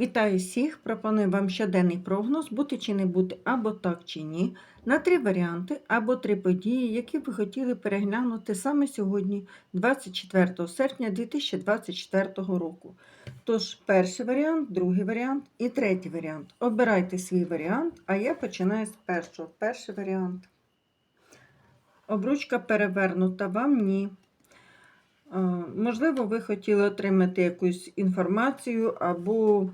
Вітаю всіх! Пропоную вам щоденний прогноз, бути чи не бути, або так чи ні, на три варіанти або три події, які ви хотіли переглянути саме сьогодні, 24 серпня 2024 року. Тож, перший варіант, другий варіант і третій варіант. Обирайте свій варіант, а я починаю з першого. Перший варіант. Обручка перевернута, вам ні. Е, Можливо, ви хотіли отримати якусь інформацію або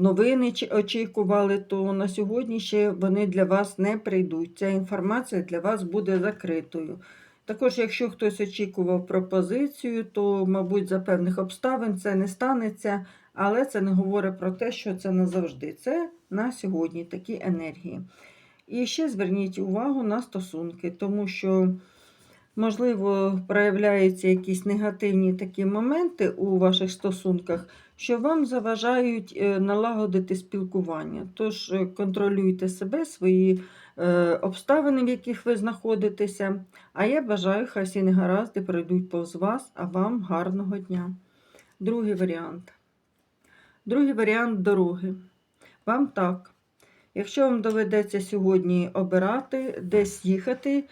новини очікували, то на сьогодні ще вони для вас не прийдуть. Ця інформація для вас буде закритою. Також, якщо хтось очікував пропозицію, то, мабуть, за певних обставин це не станеться, але це не говорить про те, що це назавжди. Це на сьогодні такі енергії. І ще зверніть увагу на стосунки, тому що. Можливо, проявляються якісь негативні такі моменти у ваших стосунках, що вам заважають е, налагодити спілкування. Тож е, контролюйте себе, свої е, обставини, в яких ви знаходитеся. А я бажаю, хай всі негаразди пройдуть повз вас, а вам гарного дня. Другий варіант. Другий варіант дороги. Вам так. Якщо вам доведеться сьогодні обирати, десь їхати,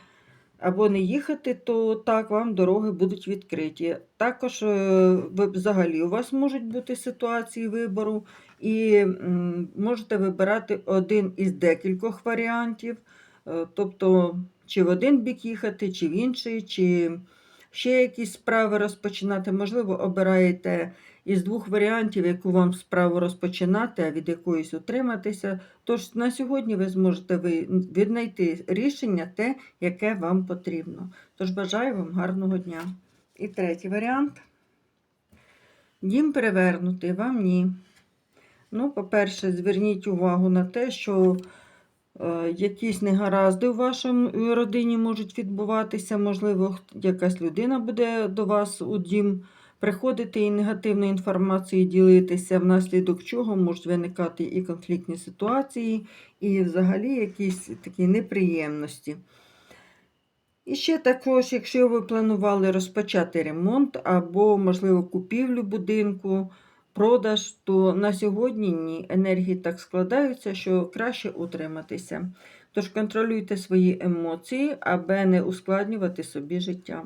або не їхати, то так вам дороги будуть відкриті. Також е, взагалі у вас можуть бути ситуації вибору, і можете вибирати один із декількох варіантів. Е, Тобто, чи в один бік їхати, чи в інший, чи ще якісь справи розпочинати. Можливо, обираєте із двох варіантів, яку вам справу розпочинати, а від якоїсь утриматися. Тож на сьогодні ви зможете віднайти рішення те, яке вам потрібно. Тож бажаю вам гарного дня. І третій варіант. Дім перевернутий, вам ні. Ну, по-перше, зверніть увагу на те, що якісь негаразди у вашій родині можуть відбуватися. Можливо, якась людина буде до вас у дім приходити і негативною інформацією ділитися, внаслідок чого можуть виникати і конфліктні ситуації, і взагалі якісь такі неприємності. І ще також, якщо ви планували розпочати ремонт або, можливо, купівлю будинку, продаж, то на сьогодні ні. Енергії так складаються, що краще утриматися. Тож контролюйте свої емоції, аби не ускладнювати собі життя.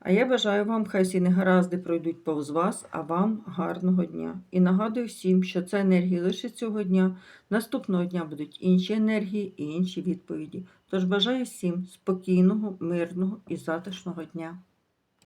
А я бажаю вам, хай всі негаразди пройдуть повз вас, а вам гарного дня. І нагадую всім, що це енергії лише цього дня. Наступного дня будуть інші енергії і інші відповіді. Тож бажаю всім спокійного, мирного і затишного дня.